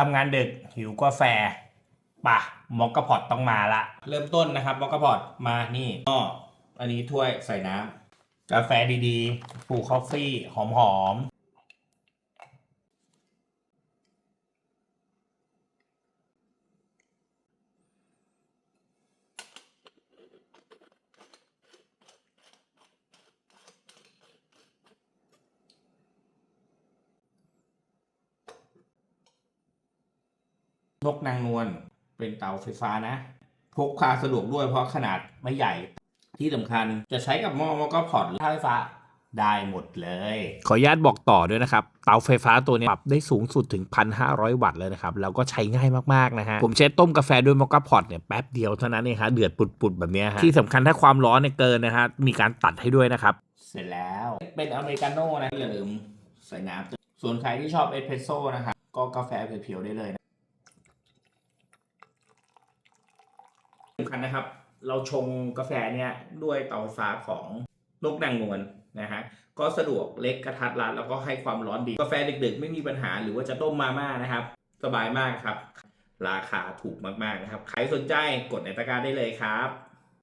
ทำงานดึกหิวกาแฟป่ะมอกกะพอตต้องมาละ เริ่มต้นนะครับมอกกะพอตมานี่อ้ออันนี้ถ้วยใส่น้ำกาแฟดีๆ ฟูคอฟฟี่หอม กนางนวลเป็นเตาไฟฟ้านะ พกพาสะดวกด้วยเพราะขนาดไม่ใหญ่ที่สำคัญจะใช้กับหม้อมอกะพอตหรือไฟฟ้าได้หมดเลย ขออนุญาตบอกต่อด้วยนะครับ เตาไฟฟ้าตัวนี้ปรับได้สูงสุดถึง 1,500 วัตต์เลยนะครับ แล้วก็ใช้ง่ายมาก ๆ นะฮะ ผมใช้ต้มกาแฟด้วยมอคคาพอตเนี่ยแป๊บเดียวเท่านั้นเองฮะ เดือดปุด ๆ แบบเนี้ยฮะ ที่สำคัญถ้าความร้อนเนี่ยเกินนะฮะ มีการตัดให้ด้วยนะครับ เสร็จแล้ว เป็นอเมริกาโน่นะอย่าลืมใส่น้ำส่วนใครที่ชอบเอสเพรสโซ่นะครับก็กาแฟเพียวๆได้เลยนะสำ คัญนะครับ เราชงกาแฟเนี่ยด้วยเตาไฟฟ้าของนกนางนวลนะฮะก็สะดวกเล็กกระทัดรัดแล้วก็ให้ความร้อนดีกาแฟดึกๆ ไม่มีปัญหาหรือว่าจะต้มมาม่านะครับ สบายมากครับ ราคาถูกมากๆนะครับใครสนใจกดในตะกร้าได้เลยครับ